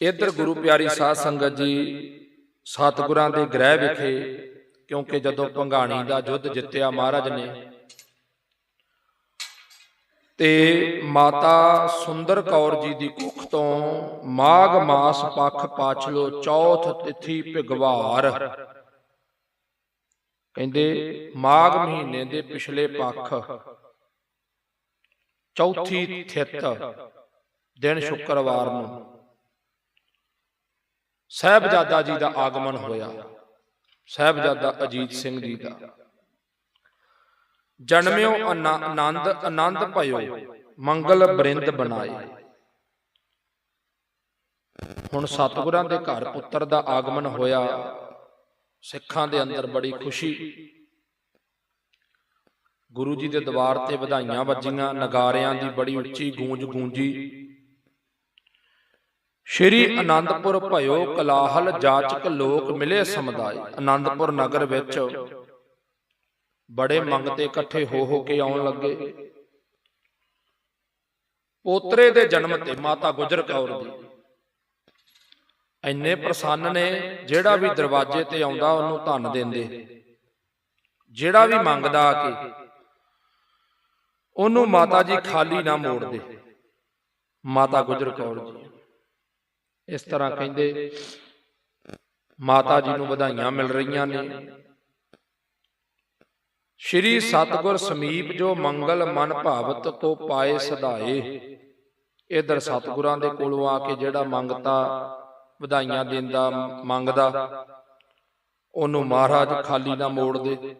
ਇੱਧਰ ਗੁਰੂ ਪਿਆਰੀ ਸਾਧ ਸੰਗਤ ਜੀ ਸਤਿਗੁਰਾਂ ਦੇ ਗ੍ਰਹਿ ਵਿਖੇ ਕਿਉਂਕਿ ਜਦੋਂ ਭੰਗਾਣੀ ਦਾ ਯੁੱਧ ਜਿੱਤਿਆ ਮਹਾਰਾਜ ਨੇ। ਤੇ ਮਾਤਾ ਸੁੰਦਰ ਕੌਰ ਜੀ ਦੀ ਕੁੱਖ ਤੋਂ ਮਾਘ ਮਾਸ ਪੱਖ ਪਾਛਲੋ ਚੌਥ ਤਿਥੀ ਪਿਗਵਾਰ ਕਹਿੰਦੇ ਮਾਘ ਮਹੀਨੇ ਦੇ ਪਿਛਲੇ ਪੱਖ। ਚੌਥੀ ਥਿਤ ਦਿਨ ਸ਼ੁੱਕਰਵਾਰ ਨੂੰ। ਸਹਿਬਜ਼ਾਦਾ ਜੀ ਦਾ ਆਗਮਨ ਹੋਇਆ। ਸਹਿਬਜ਼ਾਦਾ ਅਜੀਤ ਸਿੰਘ ਜੀ ਦਾ। ਜਨਮਿਓ ਆਨਾ- ਆਨੰਦ ਆਨੰਦ ਭਇਓ। ਮੰਗਲ ਬ੍ਰਿੰਦ ਬਣਾਏ। ਹੁਣ ਸਤਿਗੁਰਾਂ ਦੇ ਘਰ ਪੁੱਤਰ ਦਾ ਆਗਮਨ ਹੋਇਆ। ਸਿੱਖਾਂ ਦੇ ਅੰਦਰ ਬੜੀ ਖੁਸ਼ੀ। ਗੁਰੂ ਜੀ ਦੇ ਦਰਬਾਰ ਤੇ ਵਧਾਈਆਂ ਵੱਜੀਆਂ। ਨਗਾਰਿਆਂ ਦੀ ਬੜੀ ਉੱਚੀ ਗੂੰਜ। ਗੂੰਜੀ। ਸ਼੍ਰੀ ਅਨੰਦਪੁਰ ਭਇਓ ਕਲਾਹਲ ਜਾਚਕ ਲੋਕ ਮਿਲੇ ਸਮੁਦਾਇ ਅਨੰਦਪੁਰ ਨਗਰ ਵਿੱਚ। ਬੜੇ ਮੰਗਤੇ ਇਕੱਠੇ ਹੋ ਹੋ ਕੇ ਆਉਣ ਲੱਗੇ। ਪੋਤਰੇ ਦੇ ਜਨਮ ਤੇ ਮਾਤਾ ਗੁਜਰ ਕੌਰ ਦੀ। ਇੰਨੇ ਪ੍ਰਸੰਨ ਨੇ ਜਿਹੜਾ ਵੀ ਦਰਵਾਜ਼ੇ ਤੇ ਆਉਂਦਾ ਉਹਨੂੰ ਧੰਨ ਦਿੰਦੇ। ਜਿਹੜਾ ਵੀ ਮੰਗਦਾ ਆ ਕੇ ਉਹਨੂੰ ਮਾਤਾ ਜੀ ਖਾਲੀ ਨਾ ਮੋੜਦੇ ਮਾਤਾ ਗੁਜਰ ਕੌਰ ਜੀ। ਇਸ ਤਰ੍ਹਾਂ ਕਹਿੰਦੇ, ਮਾਤਾ ਜੀ ਨੂੰ ਵਧਾਈਆਂ ਮਿਲ ਰਹੀਆਂ ਨੇ। ਸ਼੍ਰੀ ਸਤਗੁਰ ਸਮੀਪ ਜੋ ਮੰਗਲ ਮਨ ਭਾਵਤ ਕੋ ਪਾਏ ਸਦਾਏ ਇਧਰ ਸਤਗੁਰਾਂ ਦੇ ਕੋਲੋਂ ਆ ਕੇ ਜਿਹੜਾ ਮੰਗਤਾ, ਵਧਾਈਆਂ ਦਿੰਦਾ, ਮੰਗਦਾ, ਉਹਨੂੰ ਮਹਾਰਾਜ ਖਾਲੀ ਨਾ ਮੋੜ ਦੇ।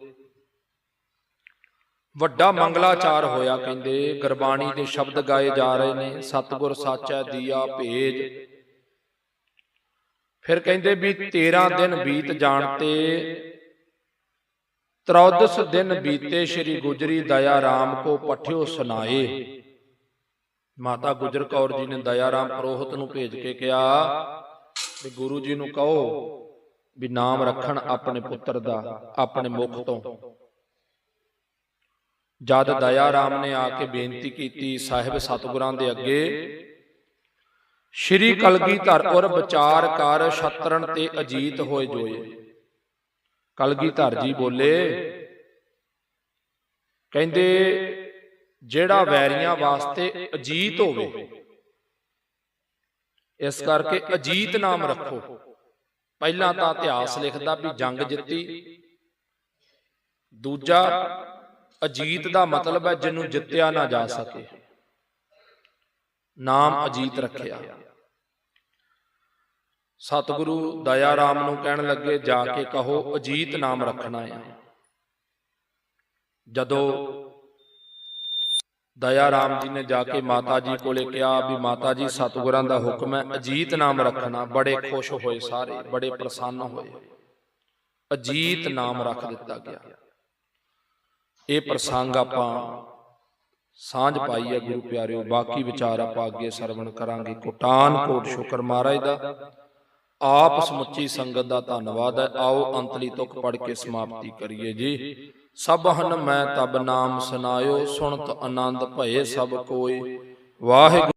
ਵੱਡਾ ਮੰਗਲਾਚਾਰ ਹੋਇਆ, ਕਹਿੰਦੇ, ਗੁਰਬਾਣੀ ਦੇ ਸ਼ਬਦ ਗਾਏ ਜਾ ਰਹੇ ਨੇ, ਸਤਗੁਰ ਸਾਚਾ ਦੀਆ ਭੇਜ। ਫਿਰ ਕਹਿੰਦੇ ਵੀ 13 ਦਿਨ ਬੀਤ ਜਾਣ ਤੇ ਤਰੌਦਸ ਦਿਨ ਬੀਤੇ ਸ੍ਰੀ ਗੁਜਰੀ ਦਇਆ ਰਾਮ ਕੋ ਪਠਿਓ ਸੁਨਾਏ। ਮਾਤਾ ਗੁਜਰ ਕੌਰ ਜੀ ਨੇ ਦਇਆ ਰਾਮ ਪ੍ਰੋਹਤ ਨੂੰ ਭੇਜ ਕੇ ਕਿਹਾ ਵੀ ਗੁਰੂ ਜੀ ਨੂੰ ਕਹੋ ਵੀ ਨਾਮ ਰੱਖਣ ਆਪਣੇ ਪੁੱਤਰ ਦਾ, ਆਪਣੇ ਮੁਖ ਤੋਂ। ਜਦ ਦਇਆ ਰਾਮ ਨੇ ਆ ਕੇ ਬੇਨਤੀ ਕੀਤੀ ਸਾਹਿਬ ਸਤਿਗੁਰਾਂ ਦੇ ਅੱਗੇ ਸ਼੍ਰੀ ਕਲਗੀਧਰ ਔਰ ਵਿਚਾਰ ਕਰ ਛਤਰਨ ਤੇ ਅਜੀਤ ਹੋਏ ਜੋਏ। ਕਲਗੀਧਰ ਜੀ ਬੋਲੇ। ਕਹਿੰਦੇ ਜਿਹੜਾ ਵੈਰੀਆਂ ਵਾਸਤੇ ਅਜੀਤ ਹੋਵੇ ਇਸ ਕਰਕੇ ਅਜੀਤ ਨਾਮ ਰੱਖੋ। ਪਹਿਲਾਂ ਤਾਂ ਇਤਿਹਾਸ ਲਿਖਦਾ ਵੀ ਜੰਗ ਜਿੱਤੀ। ਦੂਜਾ ਅਜੀਤ ਦਾ ਮਤਲਬ ਹੈ ਜਿਹਨੂੰ ਜਿੱਤਿਆ ਨਾ ਜਾ ਸਕੇ। ਨਾਮ ਅਜੀਤ ਰੱਖਿਆ। ਸਤਿਗੁਰੂ ਦਇਆ ਰਾਮ ਨੂੰ ਕਹਿਣ ਲੱਗੇ ਜਾ ਕੇ ਕਹੋ ਅਜੀਤ ਨਾਮ ਰੱਖਣਾ ਹੈ। ਜਦੋਂ ਦਇਆ ਰਾਮ ਜੀ ਨੇ ਜਾ ਕੇ ਮਾਤਾ ਜੀ ਕੋਲੇ ਕਿਹਾ ਵੀ ਮਾਤਾ ਜੀ ਸਤਿਗੁਰਾਂ ਦਾ ਹੁਕਮ ਹੈ ਅਜੀਤ ਨਾਮ ਰੱਖਣਾ। ਬੜੇ ਖੁਸ਼ ਹੋਏ ਸਾਰੇ ਬੜੇ ਪ੍ਰਸੰਨ ਹੋਏ। ਅਜੀਤ ਨਾਮ ਰੱਖ ਦਿੱਤਾ ਗਿਆ। ਇਹ ਪ੍ਰਸੰਗ ਆਪਾਂ ਸਾਂਝ ਪਾਈ ਹੈ ਗੁਰੂ ਪਿਆਰਿਓ ਬਾਕੀ ਵਿਚਾਰ ਆਪਾਂ ਅੱਗੇ ਸਰਵਣ ਕਰਾਂਗੇ। ਕੋਟਾਨ ਕੋਟ ਸ਼ੁਕਰ ਮਹਾਰਾਜ ਦਾ। ਆਪ ਸਮੁੱਚੀ ਸੰਗਤ ਦਾ ਧੰਨਵਾਦ ਹੈ। ਆਓ ਅੰਤਲੀ ਤੁਕ ਪੜ ਕੇ ਸਮਾਪਤੀ ਕਰੀਏ ਜੀ। ਸਭਨ ਮੈਂ ਤਬ ਨਾਮ ਸੁਨਾਇਓ ਸੁਣਤ ਆਨੰਦ ਭਏ ਸਭ ਕੋਇ ਵਾਹਿਗੁਰੂ